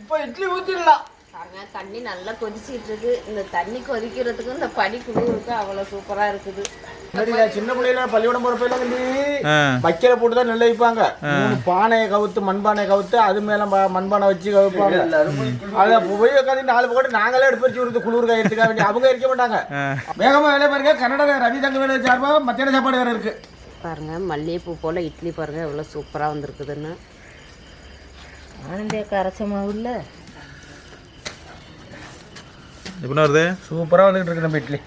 இப்போ இட்லி ஊற்றிடலாம் பாருங்க தண்ணி நல்லா கொதிச்சிட்டு இருக்கு. இந்த தண்ணி கொதிக்கிறதுக்கும் இந்த பனி குளிருக்கு அவ்வளோ சூப்பரா இருக்குது. சின்ன பிள்ளைல பள்ளிக்கூடம் போற பையில வந்து வைக்கல போட்டு தான் நெல்லை வைப்பாங்க பானையை கவுத்து மண்பானையை கவுத்து அது மேல மண்பானை வச்சு கவுப்பாங்க. அதை போய் உட்காந்து நாலு பக்கம் நாங்களே எடுத்து வச்சு விடுறது குளிர் காயத்துக்காக அவங்க இருக்க மாட்டாங்க. வேகமா வேலை பாருங்க. கன்னட ரவி தங்க வேலை சார்பா மத்தியான சாப்பாடு வேற இருக்கு. பாருங்க மல்லிகைப்பூ போல இட்லி பாருங்க எவ்வளோ சூப்பரா வந்திருக்குதுன்னு. ஆனந்தியா கரைச்ச மாவு இல்லை. எப்படின்னா வருது? சூப்பரா வந்துட்டு இருக்கு நம்ம இட்லி.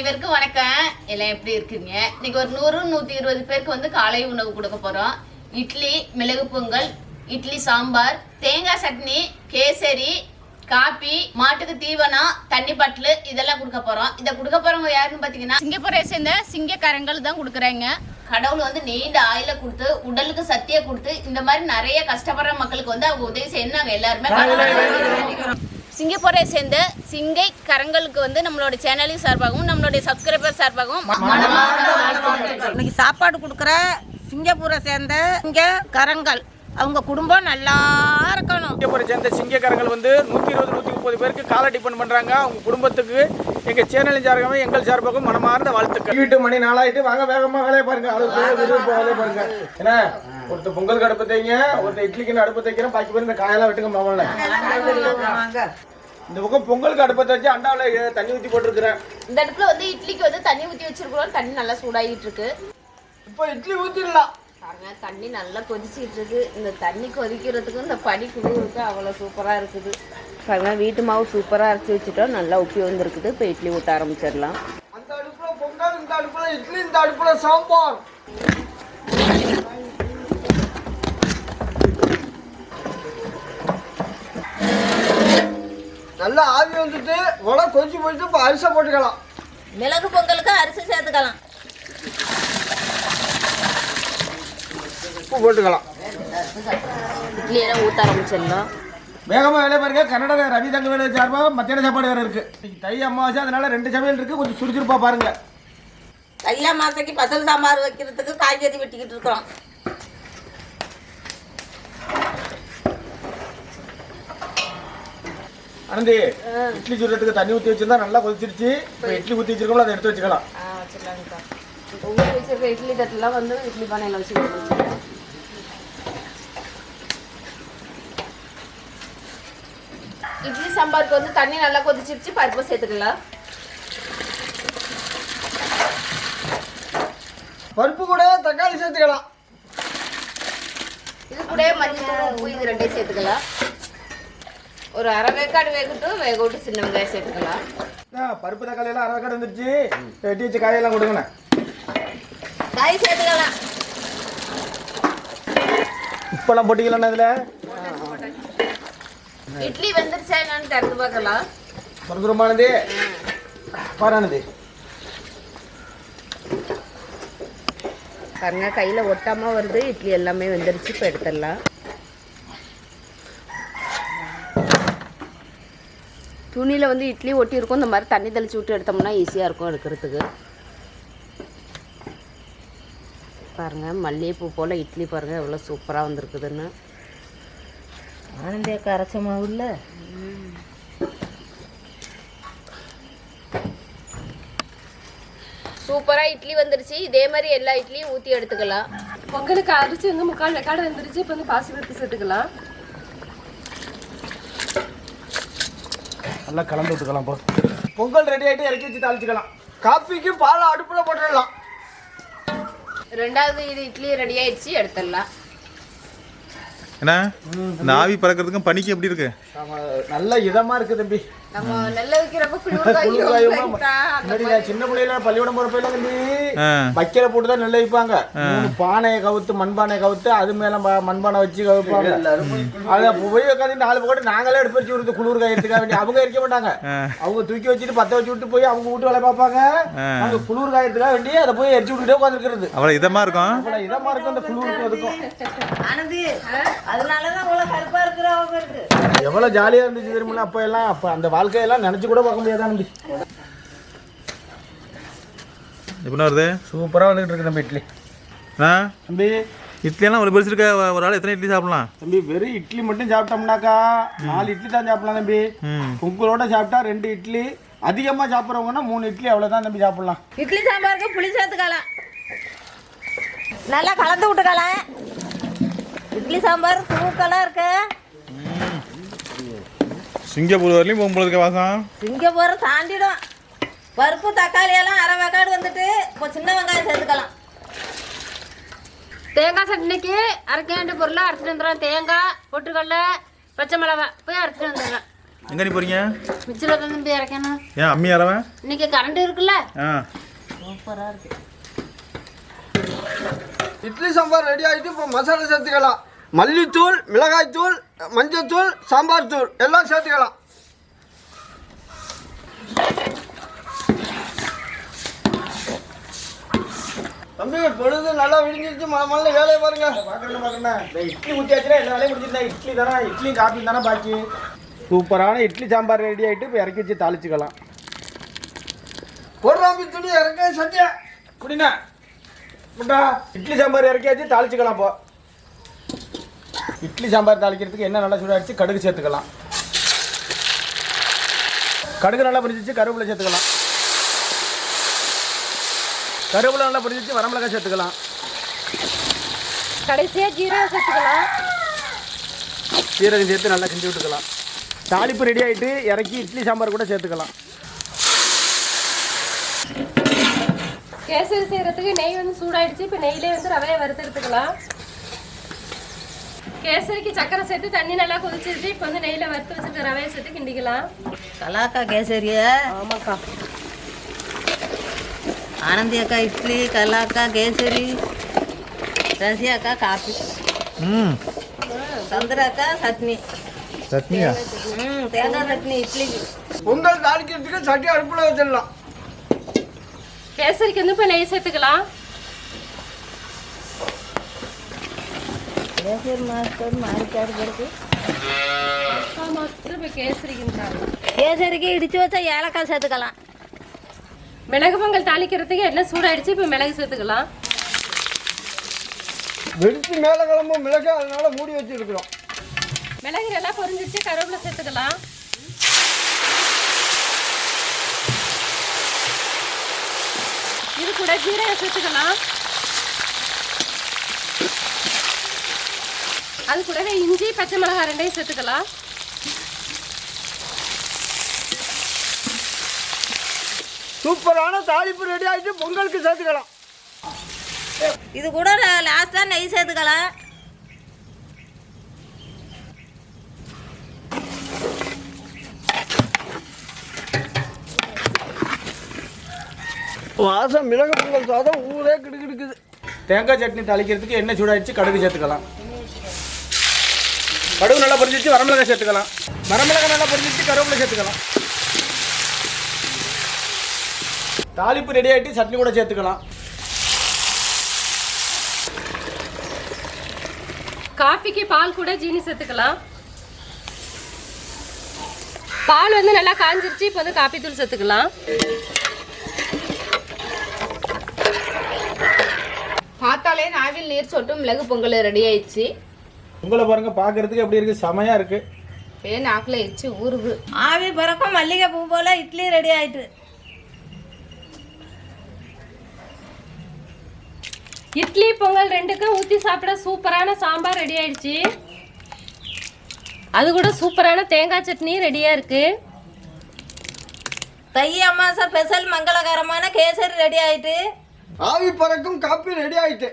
அனைவருக்கும் வணக்கம். எல்லாம் எப்படி இருக்கீங்க? இன்னைக்கு ஒரு நூறு நூற்றி இருபது பேருக்கு வந்து காலை உணவு கொடுக்க போகிறோம் இட்லி மிளகு பொங்கல் இட்லி சாம்பார் தேங்காய் சட்னி கேசரி காப்பி மாட்டுக்கு தீவனம் தண்ணி பாட்டில் இதெல்லாம் கொடுக்க போகிறோம் இதை கொடுக்க போகிறவங்க யாருன்னு பார்த்தீங்கன்னா சிங்கப்பூரை சேர்ந்த சிங்கக்காரங்கள் தான் கொடுக்குறாங்க. கடவுள் வந்து நீண்ட ஆயில கொடுத்து உடலுக்கு சத்திய கொடுத்து இந்த மாதிரி நிறைய கஷ்டப்படுற மக்களுக்கு வந்து அவங்க உதவி செய்யணும் நாங்கள் எல்லாருமே சிங்கப்பூரை சேர்ந்த சிங்கை கரங்களுக்கு வந்து நம்மளோட சேனலின் சார்பாகவும் நம்மளுடைய சப்ஸ்கிரைபர் சார்பாகவும் இன்னைக்கு சாப்பாடு கொடுக்குற சிங்கப்பூரை சேர்ந்த இங்க கரங்கள். அவங்க குடும்பம் நல்லா இருக்கணும். சிங்கப்பூரை சேர்ந்த சிங்கக்காரங்கள் வந்து நூற்றி இருபது நூற்றி முப்பது பேருக்கு காலை டிபெண்ட் பண்ணுறாங்க அவங்க குடும்பத்துக்கு எங்கள் சேனலின் சார்பாகவும் எங்கள் சார்பாகவும் மனமார்ந்த வாழ்த்துக்கள். வீட்டு மணி நாளாயிட்டு வாங்க வேகமாக வேலையை பாருங்க. அது விருப்பம் வேலையை பாருங்க. என்ன? ஒருத்தர் பொங்கலுக்கு அடுப்பு தைங்க ஒருத்தர் இட்லிக்கு அடுப்பு தைக்கிறேன் பாக்கி பேர் இந்த காயெல்லாம் வெட்டுங்க மாமல்ல இந்த பக்கம் பொங்கலுக்கு அடுப்பத்தை வச்சு அண்டாவில் தண்ணி ஊற்றி போட்டிருக்கிறேன். இந்த அடுப்புல வந்து இட்லிக்கு வந்து தண்ணி ஊற்றி வச்சிருக்கிறோம். தண்ணி நல்லா சூடாகிட்டு இருக்கு. இப்போ இட்லி ஊற்றிடலாம் பாருங்க தண்ணி நல்லா கொதிச்சிட்டு இருக்கு. இந்த தண்ணி கொதிக்கிறதுக்கும் இந்த பனி குளிருக்கு. அவ்வளோ சூப்பரா இருக்குது. பாருங்க வீட்டு மாவு சூப்பரா அரைச்சி வச்சுட்டோம். நல்லா உப்பி வந்திருக்குது. இப்போ இட்லி ஊற்ற ஆரம்பிச்சிடலாம். அந்த அடுப்புல பொங்கல் இந்த அடுப்புல இட்லி இந்த அடுப்புல சாம்பார். நல்லா ஆவி வந்துட்டு உட கொதிச்சு போயிட்டு இப்போ அரிசை போட்டுக்கலாம். மிளகு பொங்கலுக்கு அரிசி சேர்த்துக்கலாம். உப்பு போட்டுக்கலாம். இட்லி எல்லாம் ஊற்ற ஆரம்பிச்சிடலாம். வேகமா வேலை பாருங்க. கன்னட ரவி தங்க வேலை சார்பா மத்தியான சாப்பாடு வேற இருக்கு. இன்னைக்கு தை அமாவாசை அதனால ரெண்டு சமையல் இருக்கு. கொஞ்சம் சுறுசுறுப்பா பாருங்க. தையா மாசைக்கு பசல் சாம்பார் வைக்கிறதுக்கு காய்கறி வெட்டிக்கிட்டு இருக்கிறோம். அனந்தி இட்லி சுடுறதுக்கு தண்ணி ஊற்றி வச்சிருந்தா நல்லா கொதிச்சிருச்சு. இப்போ இட்லி ஊற்றி வச்சிருக்கோம்ல அதை எடுத்து வச்சுக்கலாம். ஆ வச்சிடலாங்கக்கா ஊற்றி வச்சிருக்க இட்லி தட்டுலாம் வந்து இட்லி பானையில் வச்சு வச்சுருக்கோம் இட்லி சாம்பாருக்கு வந்து தண்ணி நல்லா கொதிச்சிருச்சு பருப்பு சேர்த்துக்கலாம். பருப்பு கூட தக்காளி சேர்த்துக்கலாம். இது கூட மஞ்சள் உப்பு இது ரெண்டையும் சேர்த்துக்கலாம். ஒரு அரை வேக்காடு வேகட்டும் வேக விட்டு சின்ன வெங்காயம் சேர்த்துக்கலாம். ஆ, பருப்பு தக்காளி எல்லாம் அரை கடை வந்துருச்சு. வெட்டி வச்சு காயெல்லாம் கொடுங்கண்ணே காய் சேர்த்துக்கலாம். உப்பெல்லாம் போட்டிக்கலாம் இதில்? இட்லி வெந்துருச்சா என்னன்னு திறந்து பார்க்கலாம். சுரசுரமானது பாரானது. பாருங்க கையில் ஒட்டாமல் வருது. இட்லி எல்லாமே வெந்துருச்சு இப்போ எடுத்துடலாம். துணியில் வந்து இட்லி ஒட்டி இருக்கும். இந்த மாதிரி தண்ணி தெளிச்சு விட்டு எடுத்தோம்னா ஈஸியாக இருக்கும் எடுக்கிறதுக்கு. பாருங்க மல்லிகைப்பூ போல் இட்லி பாருங்க எவ்வளோ சூப்பராக வந்திருக்குதுன்னு. ஆனந்தியா கரைச்ச மாவு இல்ல சூப்பராக இட்லி வந்துருச்சு. இதே மாதிரி எல்லா இட்லியும் ஊற்றி எடுத்துக்கலாம். பொங்கலுக்கு அரிசி வந்து முக்கால் வெக்காடு வந்துருச்சு. இப்போ வந்து பாசி பருப்பு சேர்த்துக்கலாம். நல்லா கலந்து விட்டுக்கலாம் போ. பொங்கல் ரெடி ஆகிட்டு இறக்கி வச்சு தாளிச்சுக்கலாம். காஃபிக்கும் பால் அடுப்பில் போட்டுடலாம். ரெண்டாவது இது இட்லி ரெடி ஆயிடுச்சு எடுத்துடலாம். என்ன? இந்த ஆவி பறக்கிறதுக்கும் பனிக்கு எப்படி இருக்கு? ஆமா, நல்ல இதமா இருக்கு தம்பி. சின்ன பிள்ளையில பள்ளிக்கூடம் போற பையில தம்பி. வைக்கிற போட்டு தான் நெல் வைப்பாங்க. பானையை கவுத்து மண்பானையை கவுத்து அது மேல மண்பானை வச்சு கவுப்பாங்க. அதை போய் உட்காந்து நாலு போட்டு நாங்களே எடுத்து வச்சு விடுறது குளிர் காயத்துக்காக வேண்டி. அவங்க இருக்க மாட்டாங்க. அவங்க தூக்கி வச்சுட்டு பத்த வச்சு விட்டு போய் அவங்க வீட்டு வேலை பார்ப்பாங்க. அவங்க குளிர் காயத்துக்காக வேண்டி அதை போய் எரிச்சு விட்டுட்டே உட்காந்துருக்கிறது அவ்வளோ இதமாக இருக்கும்? அவ்வளவு இதமா இருக்கும் அந்த குளிருக்கு ஆனந்தி அதனாலதான் இவ்வளவு கருப்பா இருக்கிற அவங்களுக்கு எவ்வளவு ஜாலியா இருந்துச்சு தெரியுமா? அப்ப எல்லாம் அப்ப அந்த வாழ்க்கையெல்லாம் நினைச்சு கூட பார்க்க முடியாதான் தம்பி எப்படின்னா வருது? சூப்பரா வந்துட்டு இருக்கு தம்பி இட்லி. ஆ? தம்பி. இட்லியெல்லாம் ஒரு பெருசு இருக்க ஒரு ஆள் எத்தனை இட்லி சாப்பிடலாம்? தம்பி வெறும் இட்லி மட்டும் சாப்பிட்டோம்னாக்கா நாலு இட்லி தான் சாப்பிடலாம் தம்பி. உங்களோட சாப்பிட்டா ரெண்டு இட்லி. அதிகமா சாப்பிட்றவங்கன்னா மூணு இட்லி அவ்வளவுதான் தம்பி சாப்பிடலாம். இட்லி சாம்பாருக்கு புளி சேர்த்துக்கலாம் நல்லா கலந்து விட்டுக்கலாம் இட்லி சாம்பார் தூக்கலாக இருக்கு? சிங்கப்பூர் வரலையும் போகும்போது இருக்க வாசம்? சிங்கப்பூரை தாண்டிடும். பருப்பு தக்காளி எல்லாம் அரை வெக்காடு வந்துட்டு இப்போ சின்ன வெங்காயம் சேர்த்துக்கலாம். தேங்காய் சட்னிக்கு அரைக்க வேண்டிய பொருளை அரைச்சிட்டு வந்துடுறோம் தேங்காய் பொட்டுக்கடல பச்சை மிளகா போய் அரைச்சிட்டு வந்துடுறேன். எங்கே நீ போகிறீங்க மிக்சியில் தான் தம்பி அரைக்கணும். ஏன் அம்மி அறவன் இன்னைக்கு கரண்ட் இருக்குல்ல? ஆ. இட்லி சாம்பார் ரெடி ஆகிட்டு இப்போ மசாலா சேர்த்துக்கலாம். மல்லித்தூள் மிளகாய்த்தூள் மஞ்சத்தூள் சாம்பார் தூள் எல்லாம் சேர்த்துக்கலாம். தம்பி பொழுது நல்லா விடிஞ்சிருச்சு. மழை வேலையை பாருங்க. பார்க்கணும் பார்க்கணும் இட்லி ஊற்றியாச்சுன்னா எல்லா வேலையும் முடிஞ்சிருந்தா இட்லி தானே? இட்லி காப்பி தானே பாக்கி? சூப்பரான இட்லி சாம்பார் ரெடி ஆயிட்டு இப்போ இறக்கி வச்சு தாளிச்சுக்கலாம். போடுறாம்பி துணி இறக்க குடிண்ணா. முட்டா. இட்லி சாம்பார் இறக்கியாச்சு தாளிச்சுக்கலாம் இப்போ இட்லி சாம்பார் தாளிக்கிறதுக்கு என்ன நல்லா சூடாச்சு கடுகு சேர்த்துக்கலாம். கடுகு நல்லா பிடிச்சிச்சு கருவேப்பிலை சேர்த்துக்கலாம். கருவேப்பிலை நல்லா பிடிச்சிச்சு வரமிளகாய் சேர்த்துக்கலாம். கடைசியா ஜீரகம் சேர்த்துக்கலாம். சீரகம் சேர்த்து நல்லா கிண்டி விட்டுக்கலாம். தாளிப்பு ரெடி ஆயிட்டு இறக்கி இட்லி சாம்பார் கூட சேர்த்துக்கலாம். கேசரி செய்யறதுக்கு நெய் வந்து சூடாயிடுச்சு. இப்போ நெய்யிலே வந்து ரவையை வறுத்தெடுத்துக்கலாம் கேசரிக்கு சக்கரை சேர்த்து தண்ணி நல்லா கொதிச்சிருச்சு. இப்போ வந்து நெய்யில வறுத்து வச்சிருக்க ரவையை சேர்த்து கிண்டிக்கலாம். கலாக்கா கேசரிய. ஆமாக்கா. ஆனந்தி அக்கா இட்லி கலாக்கா கேசரி ரசி அக்கா காப்பி ம். சந்திர அக்கா சட்னி. சட்னியா? ம் தேங்காய் சட்னி இட்லிக்கு பொங்கல் தாளிக்கிறதுக்கு சட்டி அடுப்பில் வச்சிடலாம். கேசரிக்கு வந்து இப்போ நெய் சேர்த்துக்கலாம். கேசரி மாஸ்டர் மாறிக்காடு பிறகு மாசத்துல இப்போ கேசரிக்குன்றாங்க கேசரிக்கு இடிச்சு வச்சா ஏலக்காய் சேர்த்துக்கலாம். மிளகு பொங்கல் தாளிக்கிறதுக்கு எண்ணெய் சூடாயிடுச்சு இப்போ மிளகு சேர்த்துக்கலாம். வெடிச்சு மேலே கிளம்பும் மிளகு அதனால மூடி வச்சிருக்கிறோம். மிளகு நல்லா பொரிஞ்சிச்சு கருவேப்பிலை சேர்த்துக்கலாம். இது கூட ஜீரகம் சேர்த்துக்கலாம். அது கூடவே இஞ்சி பச்சை மிளகாய் ரெண்டையும் சேர்த்துக்கலாம். சூப்பரான தாளிப்பு ரெடி ஆகிட்டு பொங்கலுக்கு சேர்த்துக்கலாம். இது கூட லாஸ்ட்டாக நெய் சேர்த்துக்கலாம். வாசம் மிளகு பொங்கல் சாதம் ஊரே கிடுக்கிடுக்குது தேங்காய் சட்னி தாளிக்கிறதுக்கு எண்ணெய் சூடாயிடுச்சு கடுகு சேர்த்துக்கலாம். கடுகு நல்லா பொரிஞ்சிச்சு வரமிளகாய் சேர்த்துக்கலாம். வரமிளகாய் நல்லா பொரிஞ்சிச்சு கருவேப்பிலை சேர்த்துக்கலாம். தாளிப்பு ரெடி ஆயிட்டு சட்னி கூட சேர்த்துக்கலாம். காஃபிக்கு பால் கூட ஜீனி சேர்த்துக்கலாம். பால் வந்து நல்லா காஞ்சிருச்சு இப்போ வந்து காப்பி தூள் சேர்த்துக்கலாம். பார்த்தாலே நாவில் நீர் சொட்டும் மிளகு பொங்கல் ரெடி ஆயிடுச்சு. உங்களை பாருங்க பார்க்கறதுக்கு எப்படி இருக்கு? செமையா இருக்கு. அப்படியே நாக்கில் எச்சு ஊறுது. ஆவி பறக்கும் மல்லிகை பூ போல இட்லி ரெடி ஆயிட்டு. இட்லி பொங்கல் ரெண்டுக்கும் ஊற்றி சாப்பிட சூப்பரான சாம்பார் ரெடி ஆயிடுச்சு. அது கூட சூப்பரான தேங்காய் சட்னி ரெடியாக இருக்கு. தை அமாசை ஸ்பெஷல் மங்களகரமான கேசரி ரெடி ஆயிட்டு. ஆவி பறக்கும் காப்பி ரெடி ஆயிட்டு.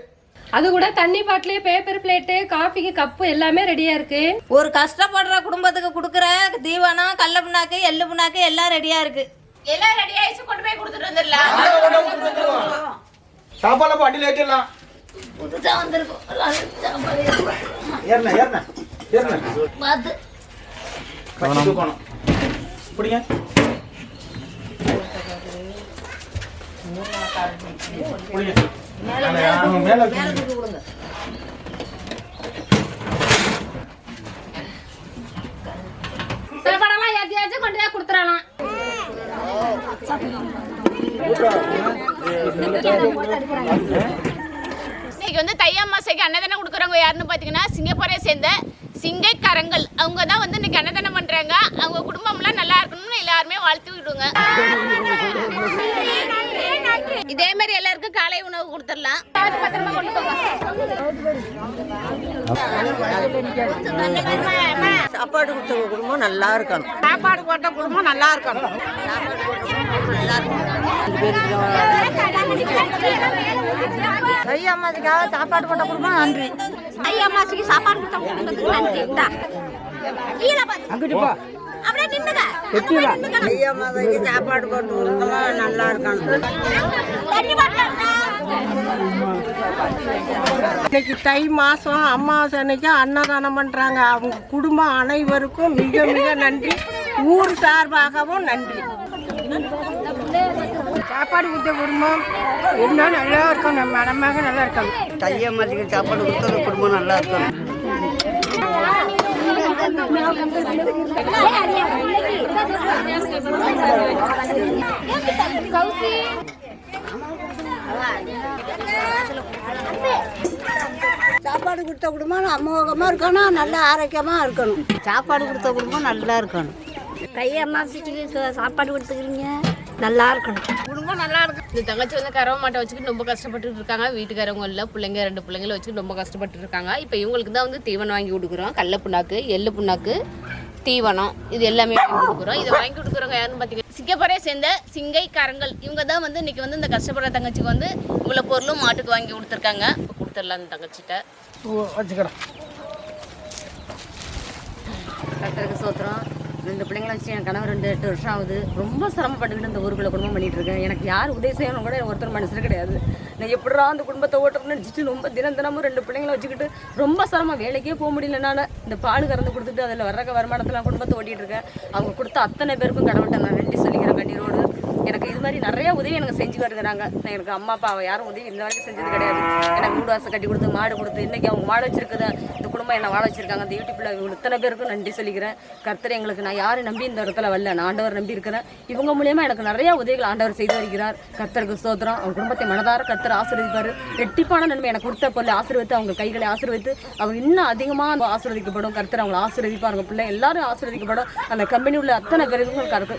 அது கூட தண்ணி பாட்டிலு பேப்பர் பிளேட்டு காஃபிக்கு கப்பு எல்லாமே ரெடியா இருக்கு ஒரு கஷ்டப்படுற குடும்பத்துக்கு கொடுக்குற தீவனம் கடல புண்ணாக்கு எள்ளு புண்ணாக்கு எல்லாம் ரெடியா இருக்கு எல்லாம் ரெடி ஆயிடுச்சு கொண்டு போய் கொடுத்துட்டு வந்துடலாம் சாப்பாடு வண்டியில் ஏற்றிடலாம் புதுசா வந்திருக்கும் ஏறின ஏறின ஏறின பார்த்து பிடிங்க பிடிங்க மேலே ஏற்றியாச்சும் கொண்டு போய் கொடுத்துடலாம் இன்னைக்கு வந்து தை அமாசைக்கு அன்னதானம் கொடுக்குறவங்க யாருன்னு பார்த்தீங்கன்னா சிங்கப்பூரை சேர்ந்த சிங்கை கரங்கள் அவங்க தான் வந்து இன்னைக்கு அன்னதானம் பண்றாங்க. அவங்க குடும்பம்லாம் நல்லா இருக்கணும்னு எல்லாருமே வாழ்த்து விடுங்க இதே மாதிரி எல்லாருக்கும் காலை உணவு கொடுத்துடலாம். பத்திரமா கொண்டு சாப்பாடு கொடுத்த குடும்பம் நல்லா இருக்கணும். சாப்பாடு போட்ட குடும்பம் நல்லா இருக்கணும். தை அம்மாதுக்காக சாப்பாடு போட்ட குடும்பம் நன்றி. ஐயா மாசிக்கு சாப்பாடு கொடுத்த குடும்பத்துக்கு நன்றி. சாப்பாடு போட்டு குடும்பம் நல்லா இருக்கணும். இன்னைக்கு தை மாதம் அமாவாசை அன்னைக்கு அன்னதானம் பண்ணுறாங்க அவங்க குடும்பம் அனைவருக்கும் மிக மிக நன்றி. ஊர் சார்பாகவும் நன்றி. சாப்பாடு கொடுத்த குடும்பம் என்ன நல்லா இருக்கும் நம்ம மனமாக நல்லா இருக்கணும். தை அம்மாதுக்கு சாப்பாடு கொடுத்த குடும்பம் நல்லா இருக்கணும். சாப்பாடு கொடுத்த குடும்பம் அமோகமாக இருக்கணும் நல்ல ஆரோக்கியமாக இருக்கணும். சாப்பாடு கொடுத்த குடும்பம் நல்லா இருக்கணும். தை அம்மாசிக்கு சாப்பாடு கொடுத்துக்கிறீங்க? நல்லா இருக்கணும் குடும்பம் நல்லா இருக்கு இந்த தங்கச்சி வந்து கறவை மாட்டை வச்சுக்கிட்டு ரொம்ப கஷ்டப்பட்டு இருக்காங்க வீட்டுக்காரவங்க இல்லை பிள்ளைங்க ரெண்டு பிள்ளைங்கள வச்சுக்கிட்டு ரொம்ப கஷ்டப்பட்டு இருக்காங்க இப்போ இவங்களுக்கு தான் வந்து தீவனம் வாங்கி கொடுக்குறோம். கடல புண்ணாக்கு எள்ளு புண்ணாக்கு தீவனம். இது எல்லாமே வாங்கி கொடுக்குறோம். இதை வாங்கி கொடுக்குறவங்க யாருன்னு பார்த்தீங்கன்னா சிங்கப்பறையை சேர்ந்த சிங்கை கரங்கள் இவங்க தான் வந்து இன்னைக்கு வந்து இந்த கஷ்டப்படுற தங்கச்சிக்கு வந்து இவ்வளோ பொருளும் மாட்டுக்கு வாங்கி கொடுத்துருக்காங்க. இப்போ கொடுத்துடலாம் அந்த தங்கச்சிட்ட. வச்சுக்கிறேன். கத்தருக்கு சோத்திரம். ரெண்டு பிள்ளைங்களை வச்சு என் கணவர் ரெண்டு எட்டு வருஷம் ஆகுது. ரொம்ப சிரமப்பட்டுக்கிட்டு இந்த ஊருக்குள்ள குடும்பம் பண்ணிட்டு இருக்கேன். எனக்கு யார் உதவி செய்யணும் கூட ஒருத்தர் மனசில் கிடையாது. நான் எப்படிடா அந்த குடும்பத்தை ஓட்டுறேன்னு நினச்சிட்டு ரொம்ப தினம் தினமும் ரெண்டு பிள்ளைங்களை வச்சுக்கிட்டு ரொம்ப சிரமம் வேலைக்கே போக முடியலனால இந்த பால் கறந்து கொடுத்துட்டு அதில் வர்ற வருமானத்தில் குடும்பத்தை ஓட்டிகிட்டு இருக்கேன். அவங்க கொடுத்த அத்தனை பேருக்கும் கடவுள்கிட்ட நான் நன்றி சொல்லிக்கிறேன் கண்ணீரோடு. எனக்கு இது மாதிரி நிறைய உதவி எனக்கு செஞ்சு வருகிறாங்க. நான் எனக்கு அம்மா அப்பா யாரும் உதவி இந்த வரைக்கும் செஞ்சது கிடையாது. எனக்கு வீடு வாசம் கட்டி கொடுத்து மாடு கொடுத்து இன்னைக்கு அவங்க மாடு வச்சிருக்குது. இந்த என்ன வாழ வச்சிருக்காங்க. அந்த யூடியூப்ல இவங்க இத்தனை பேருக்கும் நன்றி சொல்லிக்கிறேன். கர்த்தர் எங்களுக்கு நான் யாரை நம்பி இந்த இடத்துல வரல நான் ஆண்டவர் நம்பி இருக்கிறேன். இவங்க மூலியமா எனக்கு நிறைய உதவிகள் ஆண்டவர் செய்து வருகிறார். கர்த்தருக்கு சோதரம் அவங்க குடும்பத்தை மனதார கர்த்தர் ஆசீர்வதிப்பாரு. ரெட்டிப்பான நன்மை எனக்கு கொடுத்த பொருளை ஆசீர்வதித்து அவங்க கைகளை ஆசீர்வதித்து அவங்க இன்னும் அதிகமாக ஆசீர்வதிக்கப்படும். கர்த்தர் அவங்களை ஆசீர்வதிப்பார் அவங்க பிள்ளை. எல்லாரும் ஆசீர்வதிக்கப்படும். அந்த கம்பெனி உள்ள அத்தனை பேருக்கும் கருத்து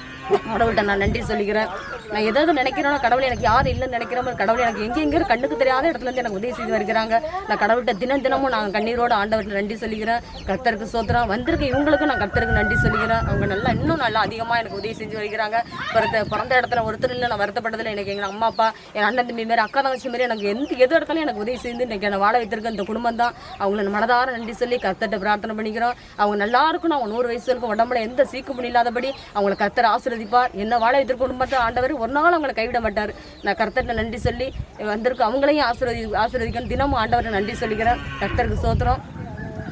கடவுள்கிட்ட நான் நன்றி சொல்லிக்கிறேன். நான் எதாவது நினைக்கிறேனோ கடவுள் எனக்கு யார் இல்லைன்னு நினைக்கிறோமோ கடவுள் எனக்கு எங்கெங்கிற கண்ணுக்கு தெரியாத இடத்துல இருந்து எனக்கு உதவி செய்து வருகிறாங்க. நான் கடவுள்கிட்ட தினம் தினமும் நான் கண்ணீரோட ஆண்டவர்கிட்ட நன்றி சொல்லிக்கிறேன் கர்த்தருக்கு சோத்திரம். வந்திருக்க. இவங்களுக்கும் நான் கர்த்தருக்கு நன்றி சொல்லிக்கிறேன் அவங்க நல்லா இன்னும் நல்லா அதிகமாக எனக்கு உதவி செஞ்சு வைக்கிறாங்க பிறந்த பிறந்த இடத்துல ஒருத்தர் இல்லை. நான் வருத்தப்பட்டதில்லை. எனக்கு எங்கள் அம்மா அப்பா என் அண்ணன் தம்பி மாரி அக்கா தங்கச்சி மாரி எனக்கு எந்த எது இடத்துலையும் எனக்கு உதவி செய்து இன்றைக்கி என்னை வாழ வைத்திருக்க இந்த குடும்பம் தான் அவங்கள மனதார நன்றி சொல்லி கர்த்தர்கிட்ட பிரார்த்தனை பண்ணிக்கிறோம். அவங்க நல்லா இருக்கணும் அவங்க நூறு வயசு இருக்கும் உடம்புல எந்த சீக்குமும் இல்லாதபடி அவங்களை கர்த்தர் ஆசிரதிப்பார் என்ன வாழ வைத்திருக்க குடும்பத்தை ஆண்டவர் ஒரு நாள் அவங்களை கைவிட மாட்டார். நான் கர்த்தர்கிட்ட நன்றி சொல்லி வந்திருக்க. அவங்களையும் ஆசீர்வதி ஆசீர்வதிக்கணும். தினமும் ஆண்டவரை நன்றி சொல்லிக்கிறேன் கர்த்தருக்கு சோத்திரம்.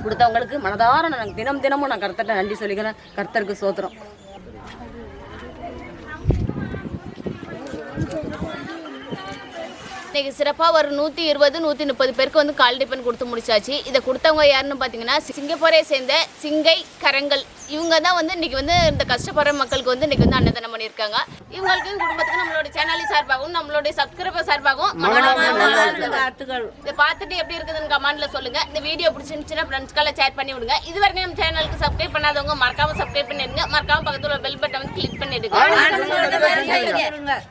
கொடுத்தவங்களுக்கு மனதார நான் தினம் தினமும் நான் கர்த்தர்கிட்ட நன்றி சொல்லிக்கிறேன். கர்த்தருக்கு சோத்திரம். இன்னைக்கு சிறப்பாக ஒரு நூற்றி இருபது நூற்றி முப்பது பேருக்கு வந்து கால் டிஃபன் கொடுத்து முடிச்சாச்சு. இதை கொடுத்தவங்க யாருன்னு பார்த்தீங்கன்னா சிங்கப்பூரை சேர்ந்த சிங்கை கரங்கள். இவங்க தான் வந்து இன்னைக்கு வந்து இந்த கஷ்டப்படுற மக்களுக்கு வந்து இன்னைக்கு வந்து அன்னதானம் பண்ணியிருக்காங்க. இவங்களுக்கு குடும்பத்துக்கு நம்மளோட சேனல் சார்பாகவும் நம்மளுடைய சப்ஸ்கிரைபர் சார்பாகவும் இதை பார்த்துட்டு எப்படி இருக்குதுன்னு கமெண்ட்ல சொல்லுங்க. இந்த வீடியோ பிடிச்சிருந்துச்சுன்னா ஃப்ரெண்ட்ஸ்க்கெல்லாம் ஷேர் பண்ணி விடுங்க. இது வரைக்கும் நம்ம சேனலுக்கு சப்ஸ்கிரைப் பண்ணாதவங்க மறக்காம சப்ஸ்கிரைப் பண்ணிடுங்க. மறக்காம பக்கத்துல பெல் பட்டன் வந்து கிளிக் பண்ணிடுங்க.